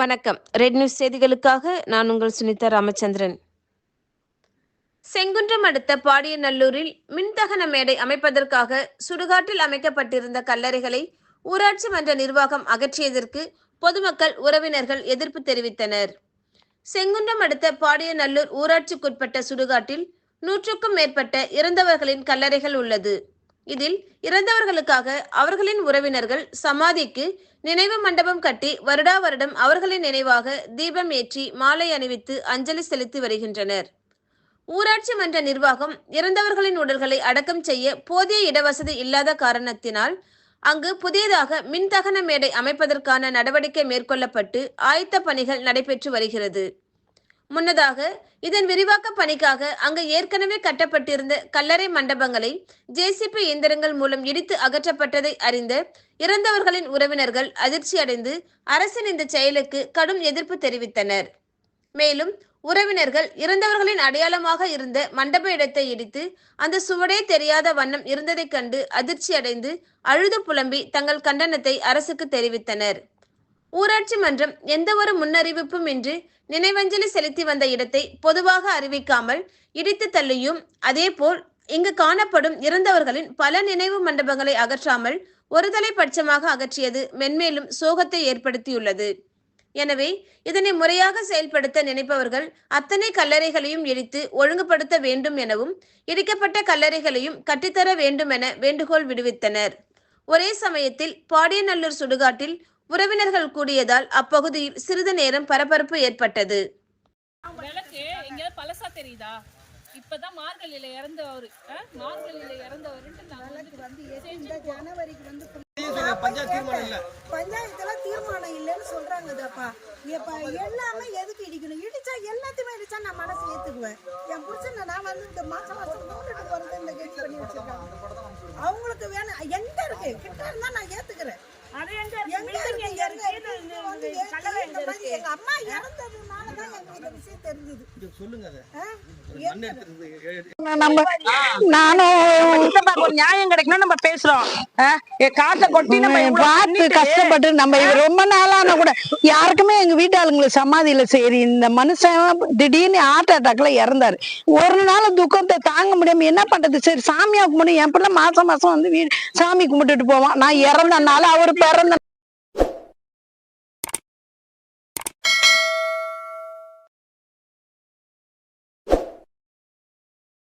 வணக்கம். Red news செய்திகளுக்காக நான் உங்கள் சுனிதா ராமச்சந்திரன். செங்குன்றம் அடுத்த பாடியநல்லூரில் மின்தகன மேடை அமைப்பதற்காக சுடுகாட்டில் அமைக்கப்பட்டிருந்த கல்லறைகளை ஊராட்சி மன்ற நிர்வாகம் அகற்றியதற்கு பொதுமக்கள் உறவினர்கள் எதிர்ப்பு தெரிவித்தனர். செங்குன்றம் அடுத்த பாடியநல்லூர் ஊராட்சிக்குட்பட்ட சுடுகாட்டில் நூற்றுக்கும் மேற்பட்ட இறந்தவர்களின் கல்லறைகள் உள்ளது. இதில் இறந்தவர்களுக்காக அவர்களின் உறவினர்கள் சமாதிக்கு நினைவு மண்டபம் கட்டி வருடா வருடம் அவர்களின் நினைவாக தீபம் ஏற்றி மாலை அணிவித்து அஞ்சலி செலுத்தி வருகின்றனர். ஊராட்சி மன்ற நிர்வாகம் இறந்தவர்களின் உடல்களை அடக்கம் செய்ய போதிய இடவசதி இல்லாத காரணத்தினால் அங்கு புதியதாக மின்தகன மேடை அமைப்பதற்கான நடவடிக்கை மேற்கொள்ளப்பட்டு ஆயத்த பணிகள் நடைபெற்று வருகிறது. முன்னதாக இதன் விரிவாக்க பணிக்காக அங்கு ஏற்கனவே கட்டப்பட்டிருந்த கல்லறை மண்டபங்களை ஜேசிபி இயந்திரங்கள் மூலம் இடித்து அகற்றப்பட்டதை அறிந்த இறந்தவர்களின் உறவினர்கள் அதிர்ச்சியடைந்து அரசின் இந்த செயலுக்கு கடும் எதிர்ப்பு தெரிவித்தனர். மேலும் உறவினர்கள் இறந்தவர்களின் அடையாளமாக இருந்த மண்டப இடத்தை இடித்து அந்த சுவடே தெரியாத வண்ணம் இருந்ததைக் கண்டு அதிர்ச்சியடைந்து அழுது புலம்பி தங்கள் கண்டனத்தை அரசுக்கு தெரிவித்தனர். ஊராட்சி மன்றம் எந்த ஒரு முன்னறிவிப்பும் இன்றி நினைவஞ்சலி செலுத்தி வந்த இடத்தை பொதுவாக அறிவிக்காமல் இடித்து தள்ளியும். அதேபோல் இங்கு காணப்படும் இறந்தவர்களின் பல நினைவு மண்டபங்களை அகற்றாமல் ஒருதலை பட்சமாக அகற்றியது மென்மேலும் சோகத்தை ஏற்படுத்தியுள்ளது. எனவே இதனை முறையாக செயல்படுத்த நினைப்பவர்கள் அத்தனை கல்லறைகளையும் இடித்து ஒழுங்குபடுத்த வேண்டும் எனவும் இடிக்கப்பட்ட கல்லறைகளையும் கட்டித்தர வேண்டும் என வேண்டுகோள் விடுவித்தனர். ஒரே சமயத்தில் பாடியநல்லூர் சுடுகாட்டில் உறவினர்கள் கூடியதால் அப்பகுதியில் சிறிது நேரம் பரபரப்பு ஏற்பட்டது. விளக்கு எங்கேயாவது பழசா தெரியுதா? இப்பதான் மார்கழியில இறந்தவர் மார்கழியில இறந்தவருன்ட்டு நான் வந்து வந்து எது இந்த ஜனவரிக்கு வந்து பஞ்சாயத்து தீர்மானம் இல்ல? பஞ்சாயத்துல தீர்மானம் இல்லைன்னு சொல்றாங்கதாப்பா. இப்ப எல்லாமே எதுக்கு இடிக்கணும்? இடிச்சா எல்லாத்தையுமே இடிச்சா நான் மனசு ஏத்துக்குவேன். என் புருஷனை நான் வந்து இந்த மாசம் மாசம் போறது இந்த கெட்டி பண்ணி வச்சிருக்காங்க அவங்களுக்கு வேணும் எங்க இருக்கு? கிட்ட இருந்தா நான் ஏத்துக்கிறேன். அது எங்க எங்க இருக்கு? எங்க இருக்கு? எங்க அம்மா இறந்ததுனால விஷயம் தெரிஞ்சது. சொல்லுங்க நம்ம நானும் நியாயம் கிடைக்கணும் நம்ம பேசுறோம். காசை கொட்டி நம்ம பார்த்து கஷ்டப்பட்டு நம்ம ரொம்ப நாளான கூட யாருக்குமே எங்க வீட்டு ஆளுங்களுக்கு சமாதியில சரி இந்த மனுஷன் திடீர்னு ஹார்ட் அட்டாக்ல இறந்தாரு. ஒரு நாள் துக்கத்தை தாங்க முடியாம என்ன பண்றது? சரி சாமியா கும்பிடு என் பிள்ளை மாசம் மாசம் வந்து வீடு சாமி கும்பிட்டுட்டு போவான். நான் இறந்தனால அவர் பிறந்த